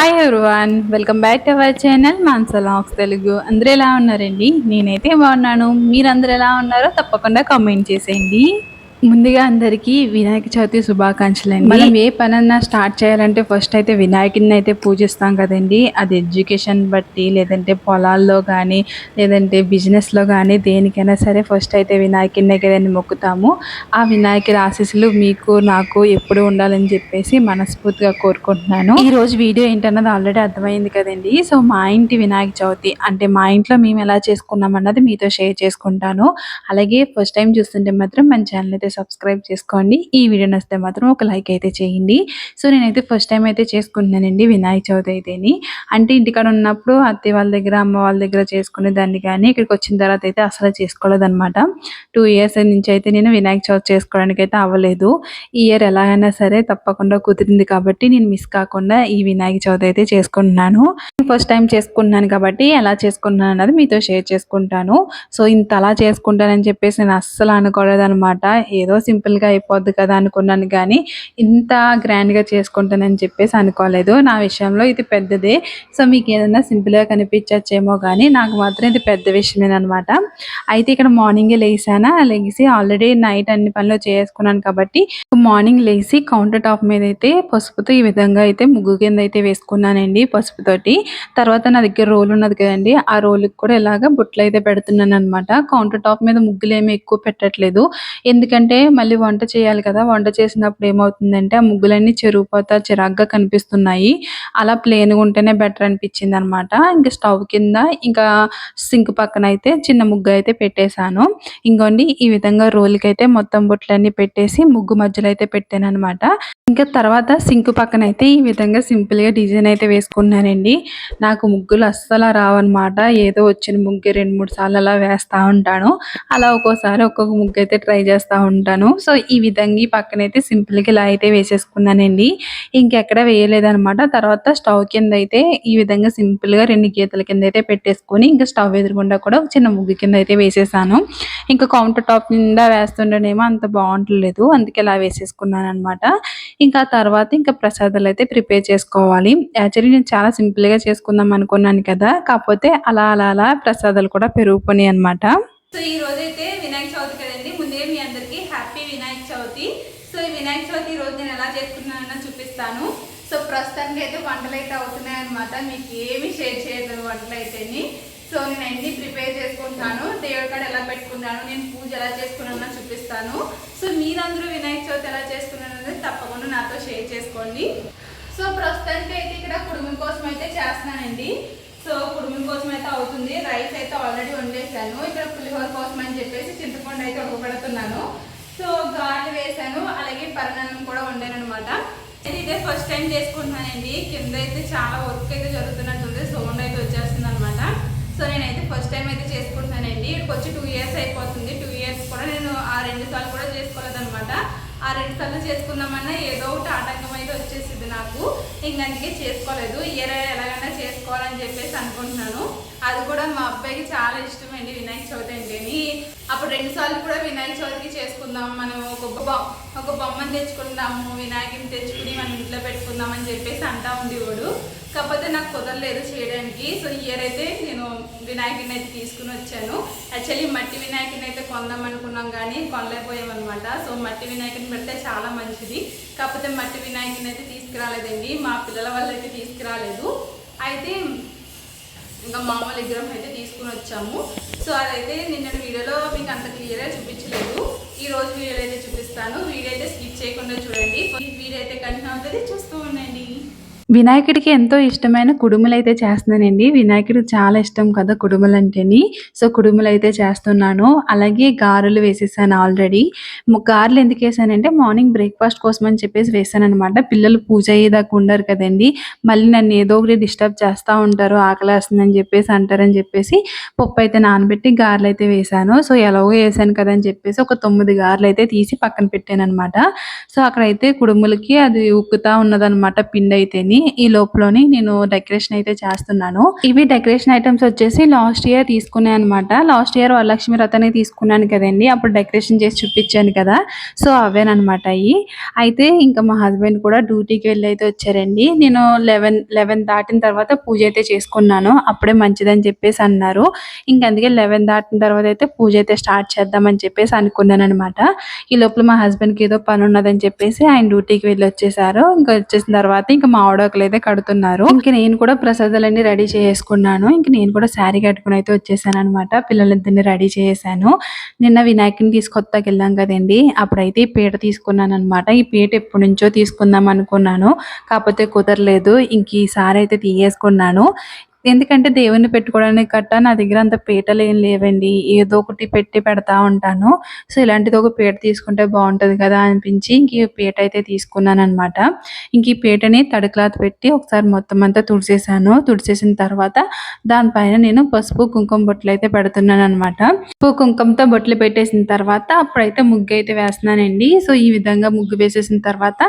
Hi everyone welcome back to our channel మాన్సలాక్స్ Telugu అందరూ ఎలా ఉన్నారండి? నేనైతే బాగున్నాను. మీరందరూ ఎలా ఉన్నారో తప్పకుండా కామెంట్ చేసేయండి. ముందుగా అందరికీ వినాయక చవితి శుభాకాంక్షలు అండి మనం ఏ పనన్నా స్టార్ట్ చేయాలంటే ఫస్ట్ అయితే వినాయకుడిని అయితే పూజిస్తాం కదండి. అది ఎడ్యుకేషన్ బట్టి లేదంటే పొలాల్లో కానీ లేదంటే బిజినెస్లో కానీ దేనికైనా సరే ఫస్ట్ అయితే వినాయకుడినే కదండి మొక్కుతాము. ఆ వినాయకుడి ఆశీస్సులు మీకు నాకు ఎప్పుడు ఉండాలని చెప్పేసి మనస్ఫూర్తిగా కోరుకుంటున్నాను. ఈ రోజు వీడియో ఏంటన్నది ఆల్రెడీ అర్థమైంది కదండి. సో మా ఇంటి వినాయక చవితి అంటే మా ఇంట్లో మేము ఎలా చేసుకున్నాం అన్నది మీతో షేర్ చేసుకుంటాను. అలాగే ఫస్ట్ టైం చూస్తుంటే మాత్రం మన ఛానల్ అయితే సబ్స్క్రైబ్ చేసుకోండి. ఈ వీడియో నచ్చితే మాత్రం ఒక లైక్ అయితే చేయండి. సో నేనైతే ఫస్ట్ టైం అయితే చేసుకుంటున్నానండి వినాయక చవితి అయితేని. అంటే ఇంటికాడ ఉన్నప్పుడు అత్తయ్య వాళ్ళ దగ్గర అమ్మ వాళ్ళ దగ్గర చేసుకునే దాన్ని కానీ ఇక్కడికి వచ్చిన తర్వాత అయితే అసలు చేసుకోలేదన్నమాట. టూ ఇయర్స్ నుంచి అయితే నేను వినాయక చవితి చేసుకోవడానికి అయితే అవ్వలేదు. ఈ ఇయర్ ఎలాగైనా సరే తప్పకుండా కుదిరింది కాబట్టి నేను మిస్ కాకుండా ఈ వినాయక చవితి అయితే చేసుకుంటున్నాను. ఫస్ట్ టైం చేసుకుంటున్నాను కాబట్టి ఎలా చేసుకుంటున్నాను అన్నది మీతో షేర్ చేసుకుంటాను. సో ఇంత అలా చేసుకుంటానని చెప్పేసి నేను అస్సలు అనుకోలేదు అనమాట ఏదో సింపుల్గా అయిపోద్ది కదా అనుకున్నాను కానీ ఇంత గ్రాండ్గా చేసుకుంటానని చెప్పేసి అనుకోలేదు. నా విషయంలో ఇది పెద్దదే. సో మీకు ఏదైనా సింపుల్గా కనిపించచ్చేమో కానీ నాకు మాత్రం ఇది పెద్ద విషయమేనమాట అయితే ఇక్కడ మార్నింగే లేసానా? లెగిసి ఆల్రెడీ నైట్ అన్ని పనులు చేసుకున్నాను కాబట్టి మార్నింగ్ లేచి కౌంటర్ టాప్ మీద అయితే పసుపుతో ఈ విధంగా అయితే ముగ్గు కింద అయితే వేసుకున్నానండి పసుపుతోటి. తర్వాత నా దగ్గర రోల్ ఉన్నది కదండి ఆ రోల్కి కూడా ఇలాగ బుట్టలు అయితే పెడుతున్నాను అనమాట కౌంటర్ టాప్ మీద ముగ్గులు ఏమి ఎక్కువ పెట్టట్లేదు. ఎందుకంటే మళ్ళీ వంట చేయాలి కదా. వంట చేసినప్పుడు ఏమవుతుందంటే ఆ ముగ్గులన్నీ చెరుగుపోతా చిరాగ్గా కనిపిస్తున్నాయి. అలా ప్లేన్గా ఉంటేనే బెటర్ అనిపించింది అనమాట ఇంకా స్టవ్ కింద ఇంకా సింక్ పక్కన అయితే చిన్న ముగ్గు అయితే పెట్టేశాను. ఇంకోండి ఈ విధంగా రోల్కి అయితే మొత్తం బొట్లన్నీ పెట్టేసి ముగ్గు మధ్యలో అయితే పెట్టాను అనమాట ఇంకా తర్వాత సింక్ పక్కన అయితే ఈ విధంగా సింపుల్గా డిజైన్ అయితే వేసుకున్నానండి నాకు ముగ్గులు అస్సలు రావన్నమాట ఏదో వచ్చిన ముగ్గు రెండు మూడు సార్లు అలా వేస్తా ఉంటాను. అలా ఒక్కోసారి ఒక్కొక్క ముగ్గు అయితే ట్రై చేస్తూ ఉంటాను సో ఈ విధంగా పక్కనైతే పక్కన అయితే సింపుల్ ఇలా అయితే వేసేసుకున్నానండి. ఇంకెక్కడ వేయలేదనమాట తర్వాత స్టవ్ కింద అయితే ఈ విధంగా సింపుల్గా రెండు గీతల కింద అయితే పెట్టేసుకొని ఇంకా స్టవ్ ఎదురుగుండా కూడా ఒక చిన్న ముగ్గు కింద అయితే వేసేసాను. ఇంకా కౌంటర్ టాప్ నిండా వేస్తుండేనేమో అంత బాగుంటలేదు. అందుకే ఇలా వేసేసుకున్నాను అనమాట ఇంకా తర్వాత ఇంకా ప్రసాదాలు అయితే ప్రిపేర్ చేసుకోవాలి. యాక్చువల్లీ నేను చాలా సింపుల్గా చేసుకుందాం అనుకున్నాను కదా. కాకపోతే అలా అలా అలా ప్రసాదాలు కూడా పెరుగుపోయినాయి అనమాట సో ఈ రోజైతే అయితే వినాయక చవితి కదండి. ముందే మీ అందరికి సో ఈ వినాయక చవితి రోజు నేను ఎలా చేసుకున్నానో చూపిస్తాను. సో ప్రస్తుతానికి అయితే వంటలు అయితే అవుతున్నాయి అనమాట మీకు ఏమి షేర్ చేయదు వంటలు అయితేని సో నేను అన్ని ప్రిపేర్ చేసుకుంటాను. దేవుడి కాడ ఎలా పెట్టుకున్నాను నేను పూజ ఎలా చేసుకున్నానో చూపిస్తాను. సో మీరందరూ వినాయక చవితి ఎలా చేసుకున్నాను అనేది తప్పకుండా నాతో షేర్ చేసుకోండి. సో ప్రస్తుతానికి అయితే ఇక్కడ కుటుంబం కోసం అయితే చేస్తున్నానండి. సో కుటుంబం కోసం అయితే అవుతుంది. రైస్ అయితే ఆల్రెడీ వండేసాను ఇక్కడ పులిహోర కోసం అని చెప్పేసి చింతపండు అయితే ఉడకబెడుతున్నాను. సో గార్లు వేసాను అలాగే పరిణామం కూడా వండాను అనమాట ఇదే ఫస్ట్ టైం చేసుకుంటున్నానండి. కింద అయితే చాలా వర్క్ అయితే జరుగుతున్నట్టుంది సౌండ్ అయితే వచ్చేస్తుంది అనమాట సో నేనైతే ఫస్ట్ టైం అయితే చేసుకుంటున్నానండి. ఇక్కడికి వచ్చి టూ ఇయర్స్ అయిపోతుంది. టూ ఇయర్స్ కూడా నేను ఆ రెండు సార్లు కూడా చేసుకోలేదనమాట ఆ రెండు సార్లు చేసుకుందామన్నా ఏదో ఒకటి ఆటంకం అయితే వచ్చేసింది నాకు. ఇంక అందుకే చేసుకోలేదు. ఇయర్ ఎలాగైనా చేసుకోవాలని చెప్పేసి అనుకుంటున్నాను. అది కూడా మా అబ్బాయికి చాలా ఇష్టమండి వినాయక చవితి అంటేని. అప్పుడు రెండు సార్లు కూడా వినాయక చవితికి చేసుకుందాం మనం ఒక బొమ్మ ఒక బొమ్మను తెచ్చుకుందాము వినాయకుని తెచ్చుకుని మనం ఇంట్లో పెట్టుకుందాం అని చెప్పేసి అంటా ఉండేవాడు. కాకపోతే నాకు కుదరలేదు చేయడానికి. సో ఇయర్ అయితే నేను వినాయకుని అయితే తీసుకుని వచ్చాను. యాక్చువల్లీ మట్టి వినాయకుని అయితే కొందాం అనుకున్నాం కానీ కొనలేకపోయామన్నమాట. సో మట్టి వినాయకుని పెడితే చాలా మంచిది. కాకపోతే మట్టి వినాయకుని అయితే తీసుకురాలేదండి. మా పిల్లల వల్ల అయితే తీసుకురాలేదు. అయితే ఇంకా మామూలు విగ్రహం అయితే తీసుకుని వచ్చాము. సో అదైతే నిన్న వీడియోలో మీకు అంత క్లియర్గా చూపించలేదు. ఈ రోజు వీడియోలో అయితే చూపిస్తాను. వీడియో అయితే స్కిప్ చేయకుండా చూడండి. వీడియో అయితే కంటిన్యూ అవుతుంది. చూస్తూ ఉండండి. వినాయకుడికి ఎంతో ఇష్టమైన కుడుములు అయితే చేస్తున్నానండి. వినాయకుడికి చాలా ఇష్టం కదా కుడుములు అంటేని సో కుడుములు అయితే చేస్తున్నాను. అలాగే గారెలు వేసేసాను ఆల్రెడీ. గారెలు ఎందుకు వేసానంటే మార్నింగ్ బ్రేక్ఫాస్ట్ కోసం అని చెప్పేసి వేసాను అనమాట పిల్లలు పూజ అయ్యేదాకా ఉండరు కదండి. మళ్ళీ నన్ను ఏదో ఒకటి డిస్టర్బ్ చేస్తూ ఉంటారు ఆకలేస్తుందని చెప్పేసి అంటారని చెప్పేసి పప్పు అయితే నానబెట్టి గారెలు అయితే వేసాను. సో ఎలాగో వేసాను కదా అని చెప్పేసి ఒక తొమ్మిది గారెలు అయితే తీసి పక్కన పెట్టాను అనమాట సో అక్కడైతే కుడుములకి అది ఉక్కుతా ఉన్నదనమాట పిండి అయితేని. ఈ లోపలని నేను డెకరేషన్ అయితే చేస్తున్నాను. ఇవి డెకరేషన్ ఐటమ్స్ వచ్చేసి లాస్ట్ ఇయర్ తీసుకునే అనమాట లాస్ట్ ఇయర్ వరలక్ష్మి రథనే తీసుకున్నాను కదండి. అప్పుడు డెకరేషన్ చేసి చూపించాను కదా. సో అవేనమాట అవి అయితే ఇంకా మా హస్బెండ్ కూడా డ్యూటీకి వెళ్ళి అయితే వచ్చారండి. నేను లెవెన్ లెవెన్ దాటిన తర్వాత పూజ అయితే చేసుకున్నాను. అప్పుడే మంచిదని చెప్పేసి అన్నారు. ఇంక అందుకే లెవెన్ దాటిన తర్వాత అయితే పూజ అయితే స్టార్ట్ చేద్దామని చెప్పేసి అనుకున్నాను అనమాట ఈ లోపల మా హస్బెండ్కి ఏదో పని ఉన్నదని చెప్పేసి ఆయన డ్యూటీకి వెళ్ళి వచ్చేసారు ఇంకా వచ్చేసిన తర్వాత ఇంకా మా ఆవిడకలు అయితే కడుతున్నారు. ఇంక నేను కూడా ప్రసాదాలన్నీ రెడీ చేసుకున్నాను ఇంక నేను కూడా శారీ కట్టుకుని అయితే వచ్చేసాను అనమాట పిల్లలిద్దరిని రెడీ చేశాను నిన్న వినాయకుని తీసుకొత్తాకి వెళ్ళాం కదండి. అప్పుడైతే ఈ పీట తీసుకున్నాను అనమాట ఈ పీట ఎప్పటి నుంచో తీసుకుందాం అనుకున్నాను. కాకపోతే కుదరలేదు. ఇంక ఈసారి అయితే తీయేసుకున్నాను. ఎందుకంటే దేవుణ్ణి పెట్టుకోవడానికి కట్ట నా దగ్గర అంత పీటలు ఏం లేవండి. ఏదో ఒకటి పెట్టి పెడతా ఉంటాను. సో ఇలాంటిది ఒక పీట తీసుకుంటే బాగుంటది కదా అనిపించి ఇంక ఈ పీట అయితే తీసుకున్నాను అనమాట ఇంక ఈ పీటని తడిక్లాత్ పెట్టి ఒకసారి మొత్తం అంతా తుడిచేసాను తుడిచేసిన తర్వాత దానిపైన నేను పసుపు కుంకుమ బొట్లు అయితే పెడుతున్నాను అనమాట పసుపు కుంకుమతో బొట్లు పెట్టేసిన తర్వాత అప్పుడైతే ముగ్గు అయితే వేస్తున్నానండి. సో ఈ విధంగా ముగ్గు వేసేసిన తర్వాత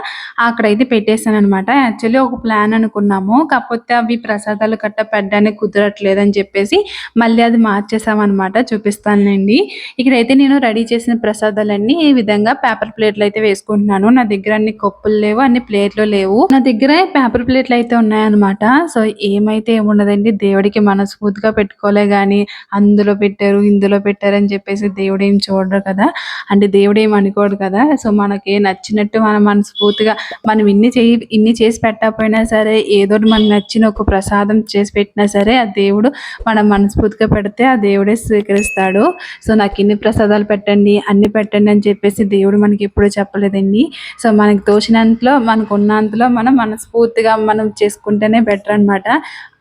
అక్కడైతే పెట్టేసాను అనమాట యాక్చువల్లీ ఒక ప్లాన్ అనుకున్నాము. కాకపోతే అవి ప్రసాదాలు కట్ట పెట్టడానికి కుదరట్లేదు అని చెప్పేసి మళ్ళీ అది మార్చేసామన్నమాట చూపిస్తానండి ఇక్కడైతే నేను రెడీ చేసిన ప్రసాదాలన్నీ ఈ విధంగా పేపర్ ప్లేట్లు అయితే వేసుకుంటున్నాను. నా దగ్గర అన్ని కప్పులు లేవు అన్ని ప్లేట్లు లేవు. నా దగ్గర పేపర్ ప్లేట్లు అయితే ఉన్నాయన్నమాట. సో ఏమైతే ఏమున్నదండి దేవుడికి మనస్ఫూర్తిగా పెట్టుకోలే కానీ అందులో పెట్టారు ఇందులో పెట్టారు అని చెప్పేసి దేవుడు ఏం చూడరు కదా. అంటే దేవుడు ఏం అనుకోడు కదా. సో మనకి నచ్చినట్టు మనం మనస్ఫూర్తిగా మనం ఇన్ని చేయి ఇన్ని చేసి పెట్టకపోయినా సరే ఏదో మనకు నచ్చిన ఒక ప్రసాదం చేసి పెట్టి పెట్టినా సరే ఆ దేవుడు మనం మనస్ఫూర్తిగా పెడితే ఆ దేవుడే స్వీకరిస్తాడు. సో నాకు ఇన్ని ప్రసాదాలు పెట్టండి అన్ని పెట్టండి అని చెప్పేసి దేవుడు మనకి ఎప్పుడూ చెప్పలేదండి. సో మనకి తోచినంతలో మనకు ఉన్నంతలో మనం మనస్ఫూర్తిగా మనం చేసుకుంటేనే బెటర్ అనమాట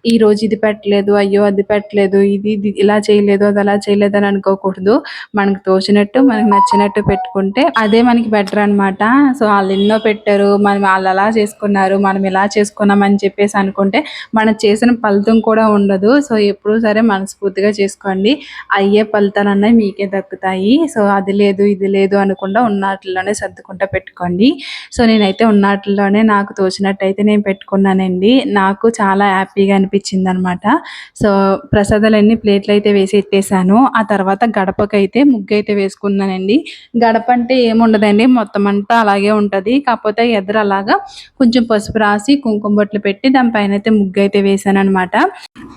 ఈ రోజు ఇది పెట్టలేదు అయ్యో అది పెట్టలేదు ఇది ఇది ఇలా చేయలేదు అది అలా చేయలేదు అని అనుకోకూడదు. మనకు తోచినట్టు మనకు నచ్చినట్టు పెట్టుకుంటే అదే మనకి బెటర్ అన్నమాట. సో వాళ్ళు ఎన్నో పెట్టారు మనం వాళ్ళు అలా చేసుకున్నారు మనం ఇలా చేసుకున్నాం అని చెప్పేసి అనుకుంటే మనం చేసిన ఫలితం కూడా ఉండదు. సో ఎప్పుడూ సరే మనస్ఫూర్తిగా చేసుకోండి. అయ్యే ఫలితాలు అన్నవి మీకే దక్కుతాయి. సో అది లేదు ఇది లేదు అనకుండా ఉన్నట్లోనే సర్దుకుంటా పెట్టుకోండి. సో నేనైతే ఉన్నట్లోనే నాకు తోచినట్టు అయితే నేను పెట్టుకున్నానండి. నాకు చాలా హ్యాపీగా అనిపించింది అనమాట సో ప్రసాదాలన్నీ ప్లేట్లు అయితే వేసి ఎట్టేసాను ఆ తర్వాత గడపకైతే ముగ్గు అయితే వేసుకున్నానండి. గడప అంటే ఏముండదండి మొత్తం అంతా అలాగే ఉంటది. కాకపోతే ఎదురు అలాగా కొంచెం పసుపు రాసి కుంకుమ బొట్లు పెట్టి దానిపైన అయితే ముగ్గు అయితే వేసాను అనమాట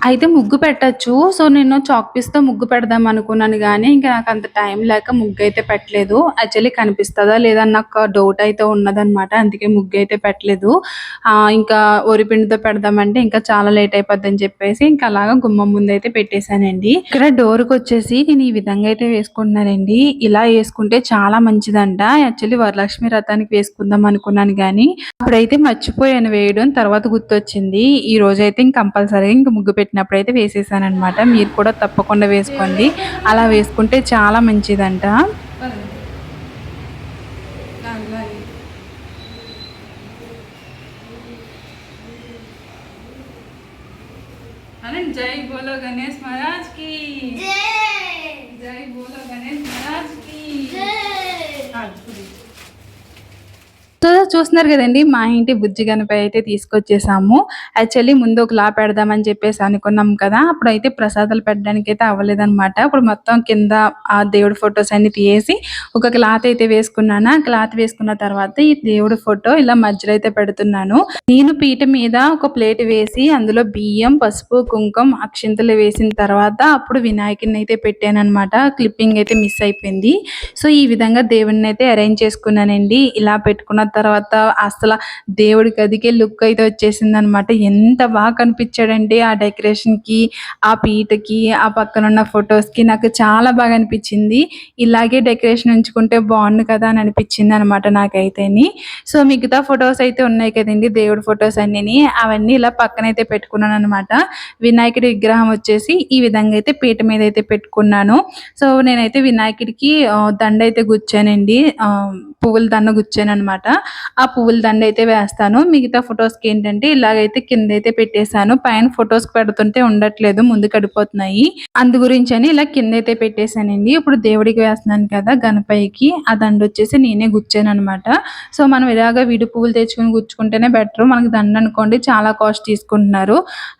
అయితే ముగ్గు పెట్టచ్చు. సో నేను చాక్ పీస్తో ముగ్గు పెడదాం అనుకున్నాను కానీ ఇంకా నాకు అంత టైం లేక ముగ్గు అయితే పెట్టలేదు. యాక్చువల్లీ కనిపిస్తుందా లేదా నాకు డౌట్ అయితే ఉన్నదన్నమాట అందుకే ముగ్గు అయితే పెట్టలేదు. ఆ, ఇంకా ఒరిపిండితో పెడదామంటే ఇంకా చాలా లేట్ అయిపోయింది అయిపోద్దని చెప్పేసి ఇంకా అలాగా గుమ్మం ముందు అయితే పెట్టేశానండి. ఇక్కడ డోర్కి వచ్చేసి నేను ఈ విధంగా అయితే వేసుకుంటున్నానండి. ఇలా వేసుకుంటే చాలా మంచిదంట. యాక్చువల్లీ వరలక్ష్మి రథానికి వేసుకుందాం అనుకున్నాను కానీ అప్పుడైతే మర్చిపోయాను వేయడం తర్వాత గుర్తొచ్చింది. ఈ రోజు అయితే ఇంక కంపల్సరీగా ఇంక ముగ్గు పెట్టినప్పుడు అయితే వేసేసాను అనమాట మీరు కూడా తప్పకుండా వేసుకోండి. అలా వేసుకుంటే చాలా మంచిదంట. जय बोलो गणेश महाराज। సో చూస్తున్నారు కదండి మా ఇంటి బుజ్జి గణపై అయితే తీసుకొచ్చేసాము. యాక్చువల్లీ ముందు ఒక లా పెడదామని చెప్పేసి అనుకున్నాం కదా అప్పుడు అయితే ప్రసాదాలు పెట్టడానికి అయితే అవ్వలేదన్నమాట. ఇప్పుడు మొత్తం కింద ఆ దేవుడి ఫొటోస్ అన్ని తీసి ఒక క్లాత్ అయితే వేసుకున్నాను. ఆ క్లాత్ వేసుకున్న తర్వాత ఈ దేవుడి ఫోటో ఇలా మధ్యలో అయితే పెడుతున్నాను. నేను పీట మీద ఒక ప్లేట్ వేసి అందులో బియ్యం పసుపు కుంకుమ అక్షింతలు వేసిన తర్వాత అప్పుడు వినాయకుడిని అయితే పెట్టాను అనమాట క్లిప్పింగ్ అయితే మిస్ అయిపోయింది. సో ఈ విధంగా దేవుడిని అయితే అరేంజ్ చేసుకున్నానండి. ఇలా పెట్టుకున్న తర్వాత అసలు దేవుడికి అదికే లుక్ అయితే వచ్చేసింది అనమాట ఎంత బాగా కనిపించాడంటే ఆ డెకరేషన్కి ఆ పీటకి ఆ పక్కన ఉన్న ఫొటోస్కి. నాకు చాలా బాగా అనిపించింది. ఇలాగే డెకరేషన్ ఉంచుకుంటే బాగుండు కదా అని అనిపించింది అనమాట నాకైతేని. సో మిగతా ఫొటోస్ అయితే ఉన్నాయి కదండి దేవుడి ఫొటోస్ అన్ని అవన్నీ ఇలా పక్కన అయితే పెట్టుకున్నాను అనమాట వినాయకుడి విగ్రహం వచ్చేసి ఈ విధంగా అయితే పీట మీద అయితే పెట్టుకున్నాను. సో నేనైతే వినాయకుడికి దండ అయితే గుచ్చానండి. పువ్వుల దండ గుచ్చాను అనమాట ఆ పువ్వుల దండ అయితే వేస్తాను. మిగతా ఫొటోస్కి ఏంటంటే ఇలాగైతే కింద అయితే పెట్టేశాను. పైన ఫొటోస్ పెడుతుంటే ఉండట్లేదు. ముందు కడిపోతున్నాయి. అందు గురించి అని ఇలా కింద అయితే పెట్టేశానండి. ఇప్పుడు దేవుడికి వేస్తున్నాను కదా గణపైకి ఆ దండ వచ్చేసి నేనే గుచ్చాను అనమాట సో మనం ఇలాగ విడి పువ్వులు తెచ్చుకొని గుచ్చుకుంటేనే బెటర్. మనకి దండ అనుకోండి చాలా కాస్ట్ తీసుకుంటున్నారు.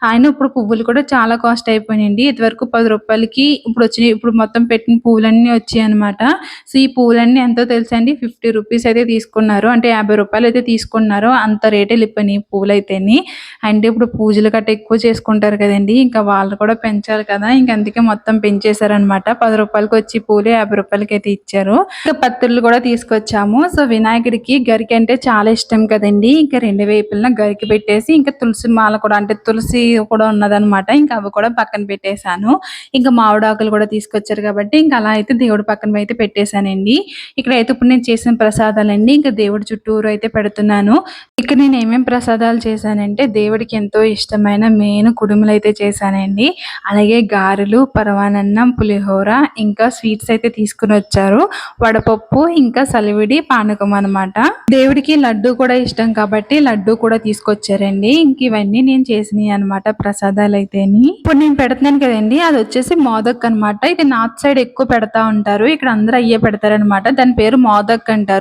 ఆయన ఇప్పుడు పువ్వులు కూడా చాలా కాస్ట్ అయిపోయినాయండి. ఇదివరకు పది రూపాయలకి ఇప్పుడు వచ్చినాయి. ఇప్పుడు మొత్తం పెట్టిన పువ్వులన్నీ వచ్చాయి అనమాట సో ఈ పువ్వులన్నీ ఎంతో తెలుసా అండి? ఫిఫ్టీ రూపీస్ అయితే తీసుకున్నారు. అంటే యాభై రూపాయలు అయితే తీసుకున్నారు. అంత రేటే లిప్పని పువ్వులు అయితేని అంటే ఇప్పుడు పూజలు గట్ట ఎక్కువ చేసుకుంటారు కదండి. ఇంకా వాళ్ళు కూడా పెంచాలి కదా. ఇంకా అందుకే మొత్తం పెంచేశారనమాట పది రూపాయలకి వచ్చి పూలు యాభై రూపాయలకి అయితే ఇచ్చారు. ఇంకా పత్రులు కూడా తీసుకొచ్చాము. సో వినాయకుడికి గరికి అంటే చాలా ఇష్టం కదండి. ఇంకా రెండు వైపులన గరికి పెట్టేసి ఇంకా తులసి మాల కూడా అంటే తులసి కూడా ఉన్నదన్నమాట. ఇంకా అవి కూడా పక్కన పెట్టేశాను. ఇంకా మామిడాకులు కూడా తీసుకొచ్చారు కాబట్టి ఇంకా అలా అయితే దేవుడి పక్కన అయితే పెట్టేశానండి. ఇక్కడ అయితే ఇప్పుడు నేను చేసిన ప్రసాదాలండి ఇంకా దేవుడి చుట్టూరు అయితే పెడుతున్నాను. ఇక్కడ నేను ఏమేమి ప్రసాదాలు చేశానంటే దేవుడికి ఎంతో ఇష్టమైన మెయిన్ కుడుములు అయితే చేశానండి. అలాగే గారెలు పరవానన్నం పులిహోర ఇంకా స్వీట్స్ అయితే తీసుకుని వచ్చారు. వడపప్పు ఇంకా సలివిడి పానకం అన్నమాట. దేవుడికి లడ్డు కూడా ఇష్టం కాబట్టి లడ్డు కూడా తీసుకొచ్చారండి. ఇంక ఇవన్నీ నేను చేసినాయి అనమాట ప్రసాదాలు అయితేని. ఇప్పుడు నేను పెడుతున్నాను కదండి అది వచ్చేసి మోదక్ అన్నమాట. ఇది నార్త్ సైడ్ ఎక్కువ పెడతా ఉంటారు. ఇక్కడ అందరూ అయ్యే పెడతారనమాట దాని పేరు మోదక్ అంటారు.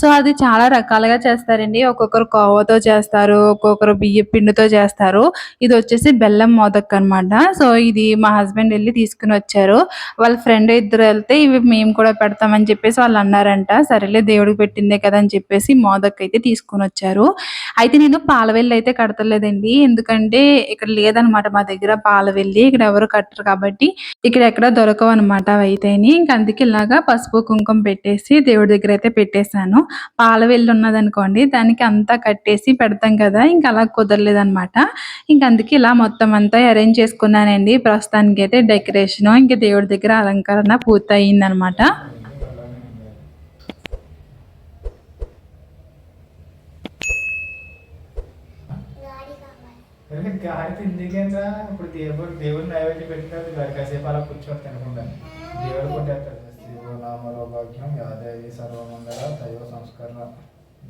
సో అది చాలా రకాలుగా చేస్తారండి. ఒక్కొక్కరు కోవతో చేస్తారు ఒక్కొక్కరు బియ్య పిండితో చేస్తారు. ఇది వచ్చేసి బెల్లం మోదక్ అన్నమాట. సో ఇది మా హస్బెండ్ వెళ్ళి తీసుకుని వచ్చారు. వాళ్ళ ఫ్రెండ్ ఇద్దరు వెళ్తే ఇవి మేము కూడా పెడతామని చెప్పేసి వాళ్ళు అన్నారంట. సరేలే దేవుడికి పెట్టిందే కదా అని చెప్పేసి మోదక్ అయితే తీసుకుని వచ్చారు. అయితే నేను పాలవెల్లి అయితే కడతలేదండి. ఎందుకంటే ఇక్కడ లేదనమాట మా దగ్గర పాలవెల్లి. ఇక్కడ ఎవరు కట్టరు కాబట్టి ఇక్కడ ఎక్కడ దొరకవు అనమాట అయితే ఇంక అందుకే ఇలాగా పసుపు కుంకుమ పెట్టేసి దేవుడి దగ్గర అయితే పెట్టేశాను. పాల వెల్లు ఉన్నదనుకోండి దానికి అంతా కట్టేసి పెడతాం కదా ఇంకా అలా కుదరలేదనమాట. ఇంక అందుకే ఇలా మొత్తం అంతా అరేంజ్ చేసుకున్నానండి. ప్రస్తుతానికి అయితే డెకరేషన్ ఇంకా దేవుడి దగ్గర అలంకరణ పూర్తయిందనమాట. గాలి తిందికేంద్రా ఇప్పుడు దేవుడు దేవుడిని నైవేద్యం పెట్టినట్టు కాసేపు అలా కూర్చొని తినకుండా. దేవుడు కొట్టేస్తాడు. శివో యాదేవి సర్వమంగళ దైవ సంస్కరణ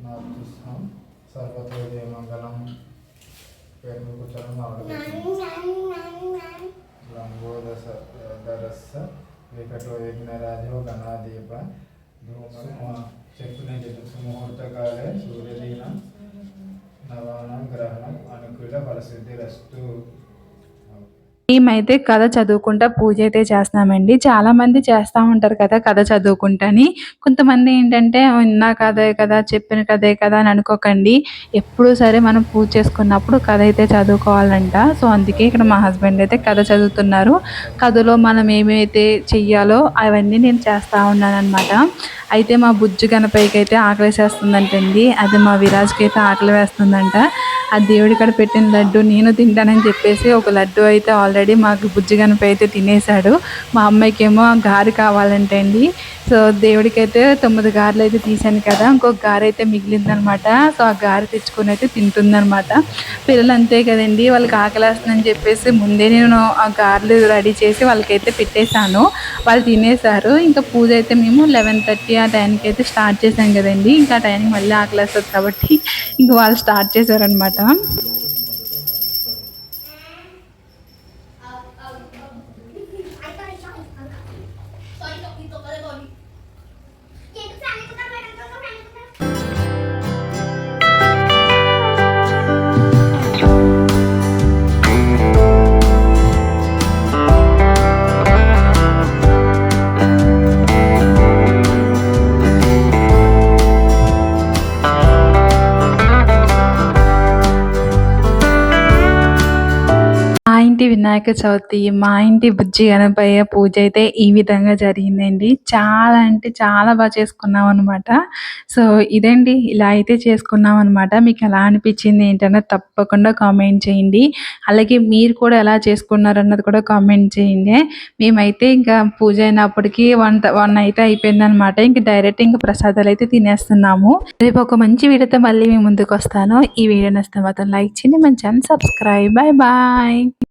నాత్సం సర్వతో మంగళం పేరు. కూర్చొని మామిడి లంబోదస వికటో విఘ్నరాజో గణాదీప ధూమ చెప్పిన చెప్పు ముహూర్తకాలే సూర్యదీన నవానం గ్రహణం అనుకూల ఫలసిద్ధిరస్తు. మేమైతే కథ చదువుకుంటా పూజ అయితే చేస్తున్నామండి. చాలా మంది చేస్తూ ఉంటారు కదా కథ చదువుకుంటాని. కొంతమంది ఏంటంటే విన్నా కథే కదా చెప్పిన కథే కదా అని అనుకోకండి. ఎప్పుడూ సరే మనం పూజ చేసుకున్నప్పుడు కథ అయితే చదువుకోవాలంట. సో అందుకే ఇక్కడ మా హస్బెండ్ అయితే కథ చదువుతున్నారు. కథలో మనం ఏమైతే చెయ్యాలో అవన్నీ నేను చేస్తూ ఉన్నాను అనమాట అయితే మా బుజ్జు గణపైకి అయితే ఆకలి వేస్తుందంటండి అది మా విరాజ్కి అయితే ఆకలి వేస్తుందంట. ఆ దేవుడి కాడ పెట్టిన లడ్డు నేను తింటానని చెప్పేసి ఒక లడ్డు అయితే ఆల్రెడీ మాకు బుజ్జి గణపై అయితే తినేశాడు. మా అమ్మాయికి ఏమో గారి కావాలంటే అండి సో దేవుడికైతే తొమ్మిది గారెలు అయితే తీశాను కదా. ఇంకొక గారె అయితే మిగిలిందనమాట. సో ఆ గారె తెచ్చుకొని అయితే తింటుందనమాట. పిల్లలు అంతే కదండి వాళ్ళకి ఆకలేస్తుందని చెప్పేసి ముందే నేను ఆ గారెలు రెడీ చేసి వాళ్ళకైతే పెట్టేశాను. వాళ్ళు తినేశారు. ఇంకా పూజ అయితే మేము లెవెన్ థర్టీ ఆ టైంకి అయితే స్టార్ట్ చేశాం కదండి. ఇంకా ఆ టైంకి మళ్ళీ ఆకలేస్తుంది కాబట్టి ఇంకా వాళ్ళు స్టార్ట్ చేశారనమాట. వినాయక చవితి మా ఇంటి బుజ్జి గణపయ్య పూజ అయితే ఈ విధంగా జరిగిందండి. చాలా అంటే చాలా బాగా చేసుకున్నాం అనమాట సో ఇదండి ఇలా అయితే చేసుకున్నాం అనమాట మీకు ఎలా అనిపించింది ఏంటన్నా తప్పకుండా కామెంట్ చేయండి. అలాగే మీరు కూడా ఎలా చేసుకున్నారు అన్నది కూడా కామెంట్ చేయండి. మేమైతే ఇంకా పూజ అయినప్పటికీ వన్ వన్ అయితే అయిపోయింది అనమాట ఇంకా డైరెక్ట్ ఇంకా ప్రసాదాలు అయితే తినేస్తున్నాము. రేపు ఒక మంచి వీడియోతో మళ్ళీ మీ ముందుకు వస్తాను. ఈ వీడియో నచ్చితే మాత్రం లైక్ చేయండి మన ఛానల్ సబ్స్క్రైబ్. Bye bye.